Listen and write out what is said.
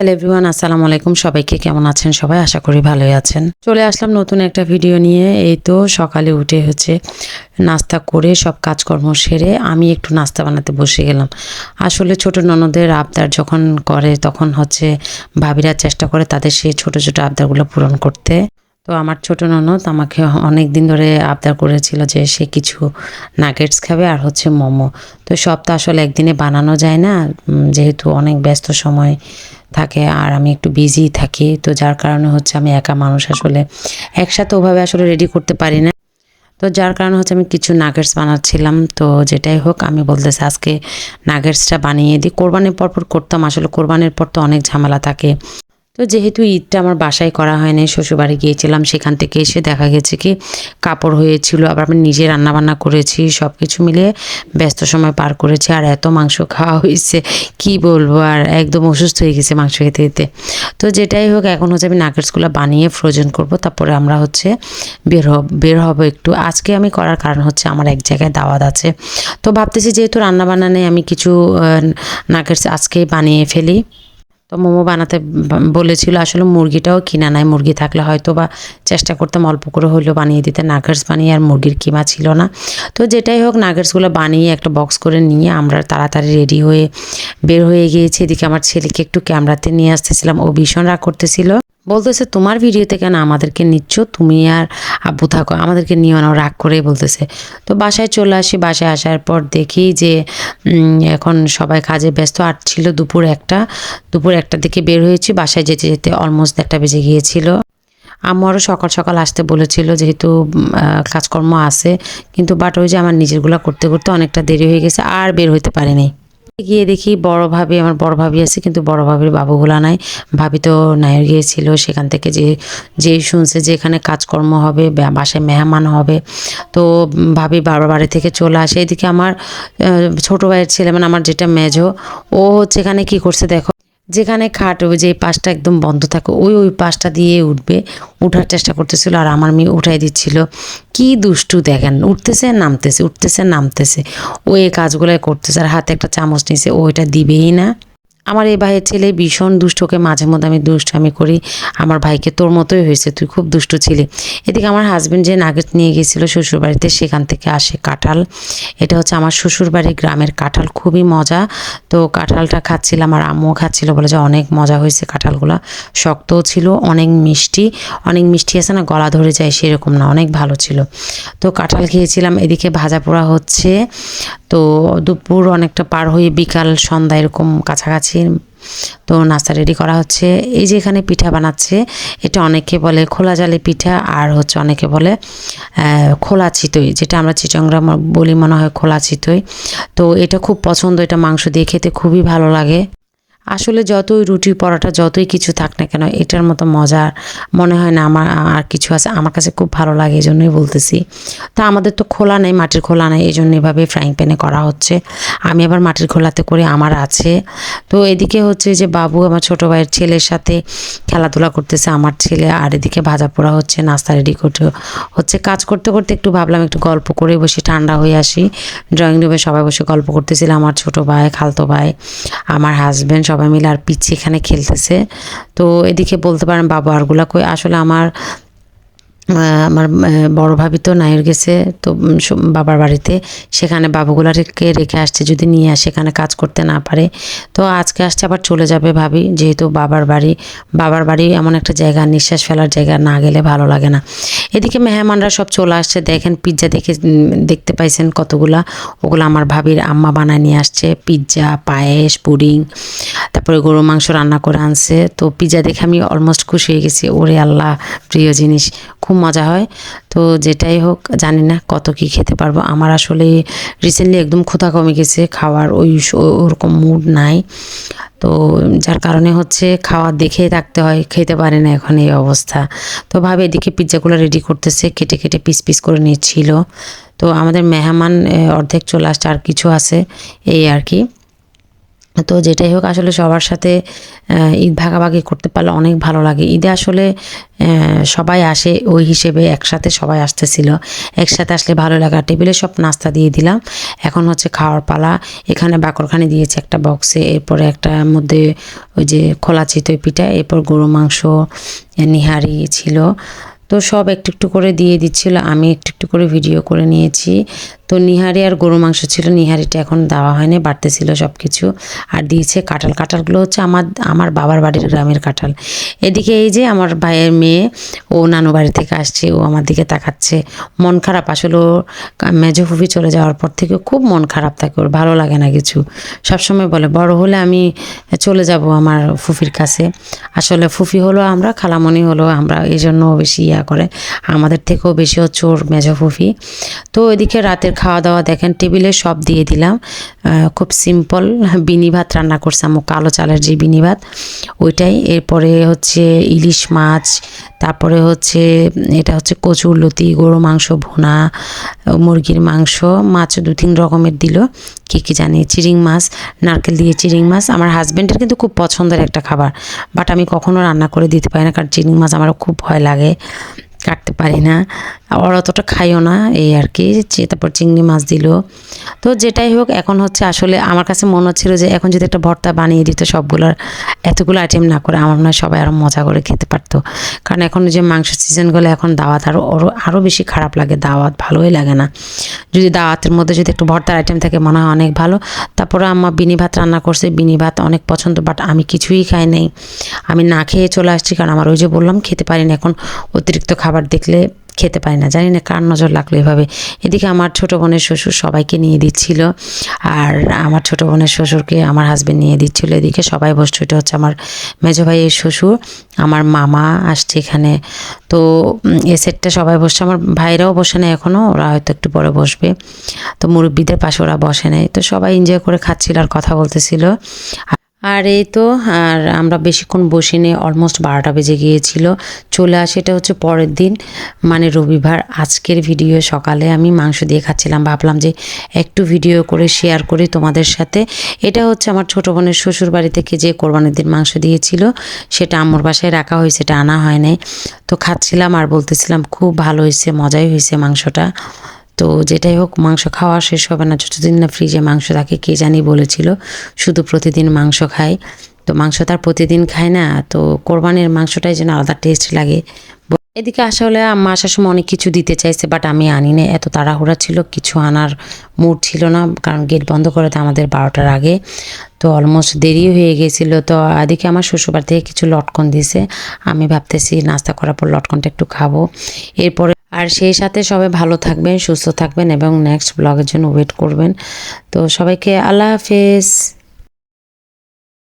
Hello everyone আসসালামু আলাইকুম। সবাইকে কেমন আছেন? সবাই আশা করি ভালোই আছেন। চলে আসলাম নতুন একটা ভিডিও নিয়ে। এই তো সকালে উঠে হচ্ছে নাস্তা করে সব কাজকর্ম সেরে আমি একটু নাস্তা বানাতে বসে গেলাম। আসলে ছোট ননদের আবদার যখন করে, তখন হচ্ছে ভাবিরা চেষ্টা করে তাদের সেই ছোট ছোট আবদারগুলো পূরণ করতে। তো আমার ছোট ননদ আমাকে অনেক দিন ধরে আবদার করেছিল যে সে কিছু নাগেটস খাবে আর হচ্ছে মোমো। তো সব তো আসলে একদিনে বানানো যায় না যেহেতু অনেক ব্যস্ত সময় থাকে আর আমি একটু বিজি থাকি, তো যার কারণে হচ্ছে আমি একা মানুষ আসলে একসাথে ওভাবে আসলে রেডি করতে পারি না। তো যার কারণে হচ্ছে আমি কিছু নাগেটস বানাচ্ছিলাম, তো যেটাই হোক আমি বলতেছি আজকে নাগেটসটা বানিয়ে দিই। কোরবানির পর পর করতাম, আসলে কোরবানির পর তো অনেক ঝামেলা থাকে। তো যেহেতু ঈদটা আমার বাসায় করা হয়নি শ্বশুরবাড়ি গিয়েছিলাম, সেখান থেকে এসে দেখা গেছে কি কাপড় হয়েছিল, আবার আমি নিজে রান্নাবান্না করেছি সব কিছু মিলিয়ে ব্যস্ত সময় পার করেছি, আর এত মাংস খাওয়া হয়েছে, কি বলব, আর একদম অসুস্থ হয়ে গেছে মাংস খেতে খেতে। তো যেটাই হোক, এখন হচ্ছে আমি নাগেটসগুলো বানিয়ে ফ্রোজেন করব, তারপরে আমরা হচ্ছে বের হব বের হব একটু। আজকে আমি করার কারণ হচ্ছে আমার এক জায়গায় দাওয়াত আছে। তো ভাবতেছি যেহেতু রান্না বান্না নেই, আমি কিছু নাগেটস আজকেই বানিয়ে ফেলি। মোমো বানাতে বলেছিল আসলে মুরগিটাও কিনা নাই। মুরগি থাকলে হয়তো বা চেষ্টা করতাম অল্প করে হইলেও বানিয়ে দিতে। নাগার্স বানিয়ে আর মুরগির কিমা ছিল না। তো যেটাই হোক নাগার্সগুলো বানিয়ে একটা বক্স করে নিয়ে আমরা তাড়াতাড়ি রেডি হয়ে বের হয়ে গিয়েছি। এদিকে আমার ছেলেকে একটু ক্যামেরাতে নিয়ে আসতেছিলাম। ও ভীষণ রাগ করতেছিল। বলতেছে, তোমার ভিডিওতে কেন আমাদেরকে নিচ্ছ? তুমি আর আব্বু থাকো, আমাদেরকে নিও না। রাগ করেই বলতেছে। তো বাসায় চলে আসি। বাসায় আসার পর দেখি যে এখন সবাই কাজে ব্যস্ত। আর ছিল দুপুর একটা। দুপুর একটা দিকে বের হয়েছি। বাসায় যেতে যেতে অলমোস্ট একটা বেজে গিয়েছিল। আম্মু আরও সকাল সকাল আসতে বলেছিল যেহেতু কাজকর্ম আছে। কিন্তু বাট ওই যে আমার নিজেরগুলো করতে করতে অনেকটা দেরি হয়ে গেছে। আর বের হইতে পারিনি। গিয়ে দেখি বড় ভাবি, আমার বড় ভাবি আছে, কিন্তু বড় ভাবির বাবুগুলা নাই। ভাবি তো নায়ের গিয়েছিল, সেখান থেকে যে যে শুনছে যে এখানে কাজকর্ম হবে বাসায় মেহমান হবে। তো ভাবি বাবার বাড়ি থেকে চলে আসে। এদিকে আমার ছোট ভাইয়ের ছেলে মানে আমার যেটা মেজো, ও হচ্ছে এখানে কি করছে দেখো। যেখানে খাট, ওই যে পাশটা একদম বন্ধ থাকে, ওই ওই পাশটা দিয়ে উঠবে। উঠার চেষ্টা করতেছিল আর আমার মেয়ে উঠাই দিচ্ছিল। কি দুষ্টু দেখেন, উঠতেছে, নামতেছে উঠতেছে, নামতেছে। ও এই করতেছে আর হাতে একটা চামচ নিছে ওইটা দিবেই না। আমার এই ভাইয়ের ছেলে ভীষণ দুষ্টকে মাঝে মধ্যে আমি দুষ্টামি করি। আমার ভাইকে তোর মতোই হয়েছে, তুই খুব দুষ্ট ছিলি। এদিকে আমার হাজব্যান্ড যে নাগেট নিয়ে গেছিল শ্বশুরবাড়িতে, সেখান থেকে আসে কাঁঠাল। এটা হচ্ছে আমার শ্বশুর বাড়ির গ্রামের কাঁঠাল, খুবই মজা। তো কাঁঠালটা খাচ্ছিলাম আর আম্মুও খাচ্ছিল বলে যে অনেক মজা হয়েছে কাঁঠালগুলো। শক্তও ছিল, অনেক মিষ্টি। অনেক মিষ্টি আছে না, গলা ধরে যায় সেরকম না, অনেক ভালো ছিল। তো কাঁঠাল খেয়েছিলাম। এদিকে ভাজা পোড়া হচ্ছে। তো দুপুর অনেকটা পার হয়ে বিকাল সন্ধ্যা এরকম কাছাকাছি, তো নাস্তা রেডি করা হচ্ছে। এই যে এখানে পিঠা বানাচ্ছে, এটা অনেকে বলে খোলা জালে পিঠা আর হচ্ছে অনেকে বলে খোলা চিতই, যেটা আমরা চিটংরা বলি মনে হয় খোলা চিতই। তো এটা খুব পছন্দ, এটা মাংস দিয়ে খেতে খুবই ভালো লাগে। আসলে যতই রুটি পরোটা যতই কিছু থাক না কেন, এটার মতো মজার মনে হয় না আমার আর কিছু আছে। আমার কাছে খুব ভালো লাগে এই জন্যই বলতেছি। তা আমাদের তো খোলা নেই, মাটির খোলা নেই এই জন্য এভাবে ফ্রাইং প্যানে করা হচ্ছে। আমি আবার মাটির খোলাতে করে আমার আছে। তো এদিকে হচ্ছে যে বাবু আমার ছোটো ভাইয়ের ছেলের সাথে খেলাধুলা করতেছে, আমার ছেলে আর এদিকে ভাজা পোড়া হচ্ছে, নাস্তা রেডি করতে হচ্ছে। কাজ করতে করতে একটু ভাবলাম একটু গল্প করে বসে, ঠান্ডা হয়ে আসি। ড্রয়িং রুমে সবাই বসে গল্প করতেছিল আমার ছোটো ভাই, খালতো ভাই, আমার হাজব্যান্ড সবাই মিলে আর পিচ্ছি এখানে খেলতেছে। তো এদিকে বলতে পারেন বাবা আরগুলা কই? আসলে আমার আমার বড় ভাবি তো নায়ের গেছে, তো বাবার বাড়িতে। সেখানে বাবুগুলাকে রেখে আসছে, যদি নিয়ে আসে, এখানে কাজ করতে না পারে। তো আজকে আসছে, আবার চলে যাবে ভাবি, যেহেতু বাবার বাড়ি। বাবার বাড়ি এমন একটা জায়গা, নিঃশ্বাস ফেলার জায়গা, না গেলে ভালো লাগে না। এদিকে মেহমানরা সব চলে আসছে, দেখেন পিৎজা দেখে দেখতে পাইছেন কতগুলা? ওগুলো আমার ভাবির আম্মা বানায় নিয়ে আসছে, পিৎজা, পায়েস, পুডিং, তারপরে গরু মাংস রান্না করে আনছে। তো পিৎজা দেখে আমি অলমোস্ট খুশি হয়ে গেছি, ওরে আল্লাহ, প্রিয় জিনিস। খুব মজা হয়। তো যেটাই হোক, জানি না কত কি খেতে পারব। আমার আসলে রিসেন্টলি একদম ক্ষুধা কমে গেছে, খাওয়ার ওই ওরকম মুড নাই। তো যার কারণে হচ্ছে খাওয়া দেখেই থাকতে হয়, খেতে পারে না এখন এই অবস্থা। তো ভাবে এদিকে পিৎজাগুলো রেডি করতেছে, কেটে কেটে পিস পিস করে নিচ্ছিল তো আমাদের মেহমান অর্ধেক চলে আসছে, আর কিছু আছে, এই আর কি। তো যেটাই হোক, আসলে সবার সাথে ঈদ ভাগাভাগি করতে পারলে অনেক ভালো লাগে। ঈদে আসলে সবাই আসে, ওই হিসেবে একসাথে সবাই আসতেছিল। একসাথে আসলে ভালো লাগা। টেবিলে সব নাস্তা দিয়ে দিলাম। এখন হচ্ছে খাওয়ার পালা। এখানে বাকরখানি দিয়েছে একটা বক্সে এরপরে একটা মধ্যে ওই যে খোলা চিতই পিঠা, এরপর গরু মাংস, নিহারি ছিল। তো সব একটু একটু করে দিয়ে দিচ্ছিল। আমি একটু একটু করে ভিডিও করে নিয়েছি। তো নিহারি আর গরু মাংস ছিল, নিহারিটা এখন দেওয়া হয়নি বাড়তে ছিল সব কিছু আর দিয়েছে কাঁঠাল। কাঁঠালগুলো হচ্ছে আমার আমার বাবার বাড়ির গ্রামের কাঁঠাল। এদিকে এই যে আমার ভাইয়ের মেয়ে, ও নানু বাড়ি থেকে আসছে, ও আমার দিকে তাকাচ্ছে। মন খারাপ আসলে ও মেজো ফুফি চলে যাওয়ার পর থেকে খুব মন খারাপ থাকে ওর, ভালো লাগে না কিছু। সবসময় বলে, বড় হলে আমি চলে যাব আমার ফুফির কাছে। আসলে ফুফি হলো আমরা, খালামণি হলো আমরা, এই জন্য বেশি ইয়া করে। আমাদের থেকেও বেশি হচ্ছে ওর মেজো ফুফি। তো এদিকে রাতের খাওয়া দাওয়া দেখেন, টেবিলে সব দিয়ে দিলাম। খুব সিম্পল বিনি ভাত রান্না করছে আমু কালো চালের যে বিনি ভাত ওইটাই। এরপরে হচ্ছে ইলিশ মাছ, তারপরে হচ্ছে, এটা হচ্ছে কচুর লতি গরু মাংস, ভুনা, মুরগির মাংস, মাছ দু তিন রকমের দিল। কী কী জানি চিরিং মাছ, নারকেল দিয়ে চিরিং মাছ। আমার হাজব্যান্ডের কিন্তু খুব পছন্দের একটা খাবার, বাট আমি কখনো রান্না করে দিতে পারি না, কারণ চিরিং মাছ আমার খুব ভয় লাগে। কাটতে পারি না। আর অতটা খাইও না, এই আর কি। তারপর চিংড়ি মাছ দিল। তো যেটাই হোক, এখন হচ্ছে আসলে আমার কাছে মনে হচ্ছিল যে এখন যদি একটা ভর্তা বানিয়ে দিত সবগুলোর, এতগুলো আইটেম না করে, আমার মনে হয় সবাই আরও মজা করে খেতে পারতো। কারণ এখন যে মাংস সিজনগুলো এখন দাওয়াত আরও আরও আরও বেশি খারাপ লাগে, দাওয়াত ভালোই লাগে না। যদি দাওয়াতের মধ্যে যদি একটু ভর্তার আইটেম থাকে, মনে হয় অনেক ভালো। তারপরে আম্মা বিনি ভাত রান্না করছে, বিনি ভাত অনেক পছন্দ বাট আমি কিছুই খাই নাই। আমি না খেয়ে চলে আসছি, কারণ আমার ওই যে বললাম, খেতে পারি না এখন, অতিরিক্ত খাবার দেখলে খেতে পারি না। জানি না কার নজর লাগল এভাবে। এদিকে আমার ছোটো বোনের শ্বশুর সবাইকে নিয়ে দিচ্ছিল। আর আমার ছোটো বোনের শ্বশুরকে আমার হাজব্যান্ড নিয়ে দিচ্ছিল। এদিকে সবাই বসছে। এটা হচ্ছে আমার মেজো ভাইয়ের শ্বশুর। আমার মামা আসছে এখানে। তো এ সেটটা সবাই বসছে। আমার ভাইরাও বসে নেই এখনও ওরা হয়তো একটু পরে বসবে। তো মুরব্বীদের পাশে ওরা বসে নেই। তো সবাই এনজয় করে খাচ্ছিল আর কথা বলতেছিল। আর এই তো, আর আমরা বেশিক্ষণ বসিনি অলমোস্ট বারোটা বেজে গিয়েছিল। চলে আসে, এটা হচ্ছে পরের দিন মানে রবিবার। আজকের ভিডিও সকালে আমি মাংস দিয়ে খাচ্ছিলাম, ভাবলাম যে একটু ভিডিও করে শেয়ার করি তোমাদের সাথে। এটা হচ্ছে আমার ছোটো বোনের শ্বশুর বাড়ি থেকে যে কোরবানির দিন মাংস দিয়েছিল, সেটা আমার বাসায় রাখা হয়েছে, এটা আনা হয় নাই। তো খাচ্ছিলাম আর বলতেছিলাম, খুব ভালো হয়েছে, মজাই হয়েছে মাংসটা। তো যেটাই হোক, মাংস খাওয়া শেষ হবে না। যতদিন না ফ্রিজে মাংস থাকে, কে জানি বলেছিল, শুধু প্রতিদিন মাংস খাই তো মাংস তার প্রতিদিন খায় না, তো কোরবানির মাংসটাই যেন আলাদা টেস্ট লাগে। এদিকে আসলে আম্মা আসার সময় অনেক কিছু দিতে চাইছে বাট আমি আনি না এত তাড়াহুড়া ছিল, কিছু আনার মুড ছিল না, কারণ গেট বন্ধ করে তো আমাদের বারোটার আগে। তো অলমোস্ট দেরি হয়ে গেছিল। তো এদিকে আমার শ্বশুরবাড়ি থেকে কিছু লটকন দিছে। আমি ভাবতেছি, নাস্তা করার পর লটকনটা একটু খাব। এরপরে আর সেই সাথে সবাই ভালো থাকবেন, সুস্থ থাকবেন এবং নেক্সট ব্লগের জন্য ওয়েট করবেন। তো সবাইকে আল্লাহ হাফেজ।